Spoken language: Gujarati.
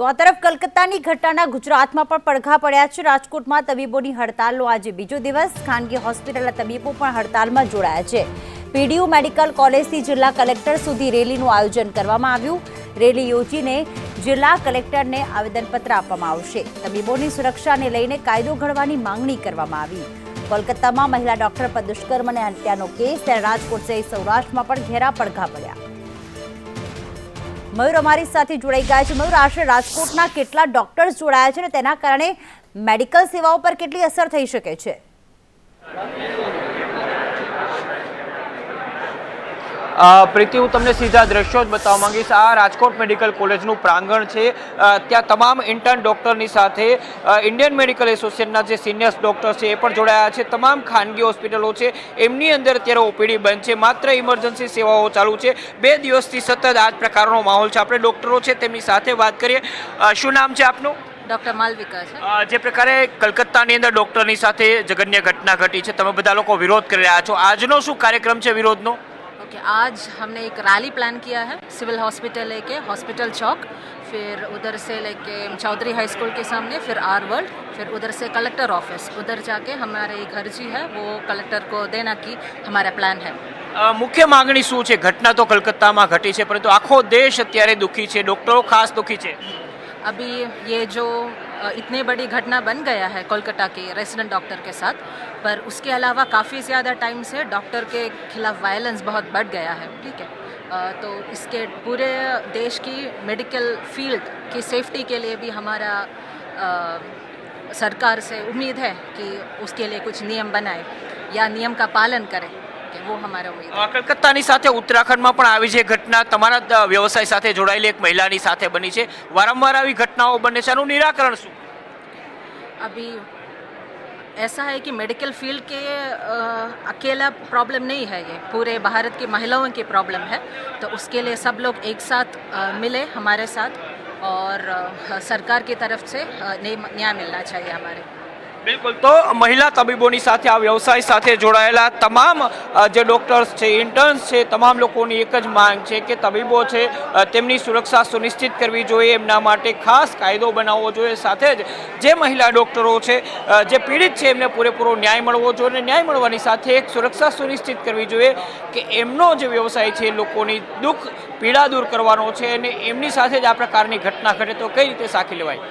તો આ તરફ કલકત્તાની ઘટનાના ગુજરાતમાં પણ પડઘા પડ્યા છે. રાજકોટમાં તબીબોની હડતાલનો આજે બીજો દિવસ. ખાનગી હોસ્પિટલના તબીબો પણ હડતાલમાં જોડાયા છે. પીડીયુ મેડિકલ કોલેજથી જિલ્લા કલેક્ટર સુધી રેલીનું આયોજન કરવામાં આવ્યું. રેલી યોજીને જિલ્લા કલેક્ટરને આવેદનપત્ર આપવામાં આવશે. તબીબોની સુરક્ષાને લઈને કાયદો ઘડવાની માંગણી કરવામાં આવી. કોલકાતામાં મહિલા ડોક્ટર પર દુષ્કર્મ અને હત્યાનો કેસ. ત્યારે રાજકોટ સહિત સૌરાષ્ટ્રમાં પણ ઘેરા પડઘા પડ્યા. મયુર અમારી સાથે જોડાઈ ગયા છે. મયુર, આશરે રાજકોટના કેટલા ડોક્ટર્સ જોડાયા છે અને તેના કારણે મેડિકલ સેવાઓ પર કેટલી અસર થઈ શકે છે? પ્રીતિ હું તમને સીધા દ્રશ્યો જ બતાવવા માંગીશ. આ રાજકોટ મેડિકલ કોલેજનું પ્રાંગણ છે. ત્યાં તમામ ઇન્ટર્ન ડૉક્ટરની સાથે ઇન્ડિયન મેડિકલ એસોસિએશનના જે સિનિયર્સ ડૉક્ટર છે એ પણ જોડાયા છે. તમામ ખાનગી હોસ્પિટલો છે. એમની અંદર અત્યારે ઓપીડી બંધ છે. માત્ર ઇમરજન્સી સેવાઓ ચાલુ છે. બે દિવસથી સતત આ જ પ્રકારનો માહોલ છે. આપણે ડૉક્ટરો છે તેમની સાથે વાત કરીએ. શું નામ છે આપનું? ડૉક્ટર માલવિકા છે. જે પ્રકારે કલકત્તાની અંદર ડૉક્ટરની સાથે જગન્ય ઘટના ઘટી છે. તમે બધા લોકો વિરોધ કરી રહ્યા છો. આજનો શું કાર્યક્રમ છે વિરોધનો? ओके आज हमने एक रैली प्लान किया है सिविल हॉस्पिटल लेके हॉस्पिटल चौक फिर उधर से लेके चौधरी हाई स्कूल के सामने फिर आर वर्ल्ड फिर उधर से कलेक्टर ऑफिस उधर जाके हमारे एक अर्जी है वो कलेक्टर को देना की हमारा प्लान है અ, મુખ્ય માંગણી શું છે ઘટના તો કલકત્તામાં ઘટી છે પરંતુ આખો દેશ અત્યારે દુઃખી છે ડોક્ટરો ખાસ દુઃખી છે अभी ये जो इतने बड़ी घटना बन गया है कोलकाता के रेजिडेंट डॉक्टर के साथ, पर उसके अलावा काफ़ी ज़्यादा टाइम से डॉक्टर के खिलाफ वायलेंस बहुत बढ़ गया है, ठीक है? तो इसके पूरे देश की मेडिकल फ़ील्ड की सेफ्टी के लिए भी हमारा सरकार से उम्मीद है कि उसके लिए कुछ नियम बनाए या नियम का पालन करें। कि वो हमारा उम्मीद है અ, કલકત્તાની સાથે ઉત્તરાખંડમાં પણ આવી છે ઘટના તમારા જ વ્યવસાય સાથે જોડાયેલી એક મહિલાની સાથે બની છે વારંવાર આવી ઘટનાઓ બને છે આનું નિરાકરણ શું अभी ऐसा है कि मेडिकल फील्ड के अ, अकेला प्रॉब्लम नहीं है ये पूरे भारत की महिलाओं की प्रॉब्लम है तो उसके लिए सब लोग एक साथ अ, मिले हमारे साथ और अ, सरकार की तरफ से अ, न्याय न्याय मिलना चाहिए हमारे બિલકુલ. તો મહિલા તબીબોની સાથે આ વ્યવસાય સાથે જોડાયેલા તમામ જે ડૉક્ટર્સ છે, ઇન્ટર્ન્સ છે, તમામ લોકોની એક જ માંગ છે કે તબીબો છે તેમની સુરક્ષા સુનિશ્ચિત કરવી જોઈએ, એમના માટે ખાસ કાયદો બનાવવો જોઈએ. સાથે જ જે મહિલા ડોક્ટરો છે જે પીડિત છે, એમને પૂરેપૂરો ન્યાય મળવો જોઈએ અને ન્યાય મળવાની સાથે એક સુરક્ષા સુનિશ્ચિત કરવી જોઈએ કે એમનો જે વ્યવસાય છે લોકોની દુઃખ, પીડા દૂર કરવાનો છે અને એમની સાથે જ આ પ્રકારની ઘટના ઘટે તો કઈ રીતે સાખી લેવાય?